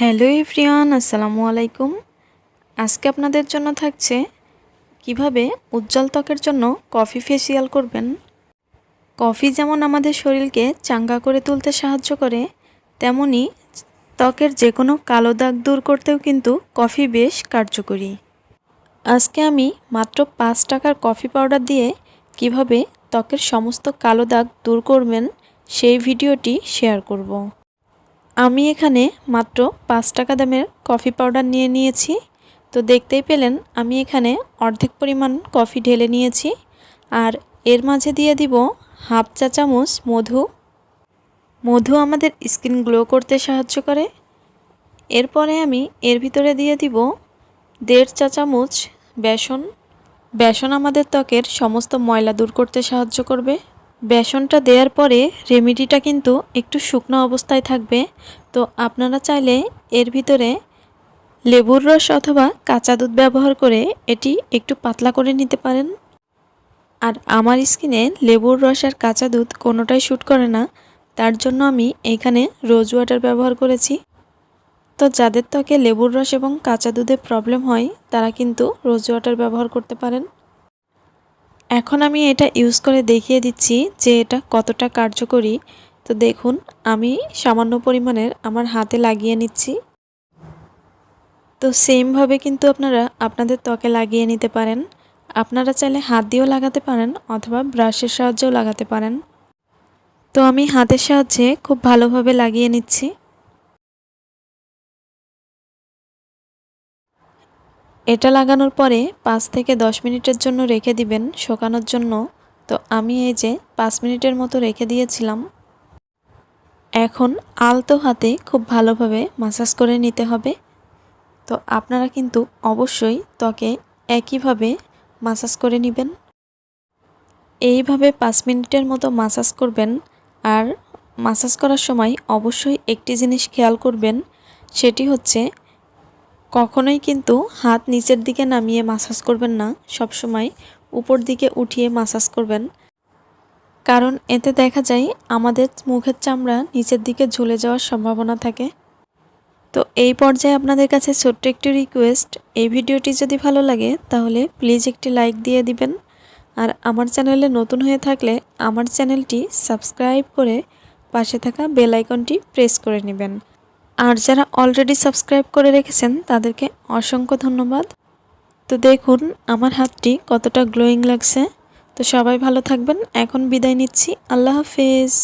Hello everyone, আসসালামু আলাইকুম। আজকে আপনাদের জন্য থাকছে কীভাবে উজ্জ্বল ত্বকের জন্য কফি ফেসিয়াল করবেন। কফি যেমন আমাদের শরীরকে চাঙ্গা করে তুলতে সাহায্য করে, তেমনি ত্বকের যে কোনো কালো দাগ দূর করতেও কিন্তু কফি বেশ কার্যকরী। আজকে আমি মাত্র পাঁচ টাকার কফি পাউডার দিয়ে কীভাবে ত্বকের সমস্ত কালো দাগ দূর করবেন, সেই ভিডিওটি শেয়ার করব। আমি এখানে মাত্র পাঁচ টাকা দামের কফি পাউডার নিয়ে নিয়েছি। তো দেখতেই পেলেন, আমি এখানে অর্ধেক পরিমাণ কফি ঢেলে নিয়েছি। আর এর মাঝে দিয়ে দিব হাফ চা চামচ মধু। মধু আমাদের স্কিন গ্লো করতে সাহায্য করে। এরপরে আমি এর ভিতরে দিয়ে দিব দেড় চা চামচ বেসন। বেসন আমাদের ত্বকের সমস্ত ময়লা দূর করতে সাহায্য করবে। বেসনটা দেওয়ার পরে রেমেডিটা কিন্তু একটু শুকনো অবস্থায় থাকবে। তো আপনারা চাইলে এর ভিতরে লেবুর রস অথবা কাঁচা দুধ ব্যবহার করে এটি একটু পাতলা করে নিতে পারেন। আর আমার স্কিনে লেবুর রস আর কাঁচা দুধ কোনোটাই শ্যুট করে না, তার জন্য আমি এখানে রোজ ওয়াটার ব্যবহার করেছি। তো যাদের ত্বকে লেবুর রস এবং কাঁচা দুধের প্রবলেম হয়, তারা কিন্তু রোজ ওয়াটার ব্যবহার করতে পারেন। এখন আমি এটা ইউজ করে দেখিয়ে দিচ্ছি যে এটা কতটা কার্যকরী। তো দেখুন, আমি সামান্য পরিমাণের আমার হাতে লাগিয়ে নিচ্ছি। তো সেমভাবে কিন্তু আপনারা আপনাদের ত্বকে লাগিয়ে নিতে পারেন। আপনারা চাইলে হাত দিয়েও লাগাতে পারেন অথবা ব্রাশের সাহায্যেও লাগাতে পারেন। তো আমি হাতের সাহায্যে খুব ভালোভাবে লাগিয়ে নিচ্ছি। এটা লাগানোর পরে পাঁচ থেকে দশ মিনিটের জন্য রেখে দিবেন শোকানোর জন্য। তো আমি এই যে পাঁচ মিনিটের মতো রেখে দিয়েছিলাম। এখন আলতো হাতে খুব ভালোভাবে মাসাজ করে নিতে হবে। তো আপনারা কিন্তু অবশ্যই ত্বকে একইভাবে মাসাজ করে নেবেন। এইভাবে পাঁচ মিনিটের মতো মাসাজ করবেন। আর মাসাজ করার সময় অবশ্যই একটি জিনিস খেয়াল করবেন, সেটি হচ্ছে কখনোই কিন্তু হাত নিচের দিকে নামিয়ে মাসাজ করবেন না। সব সময় উপর দিকে উঠিয়ে মাসাজ করবেন। কারণ এতে দেখা যায় আমাদের মুখের চামড়া নিচের দিকে ঝুলে যাওয়ার সম্ভাবনা থাকে। তো এই পর্যায়ে আপনাদের কাছে ছোট্ট একটি রিকোয়েস্ট এই ভিডিওটি যদি ভালো লাগে তাহলে প্লিজ একটি লাইক দিয়ে দিবেন। আর আমার চ্যানেলে নতুন হয়ে থাকলে আমার চ্যানেলটি সাবস্ক্রাইব করে পাশে থাকা বেল আইকনটি প্রেস করে নেবেন। আর যারা অলরেডি সাবস্ক্রাইব করে রেখেছেন, তাদেরকে অসংখ্য ধন্যবাদ। তো দেখুন, আমার হাতটি কতটা গ্লোয়িং লাগছে। তো সবাই ভালো থাকবেন। এখন বিদায় নিচ্ছি। আল্লাহ হাফেজ।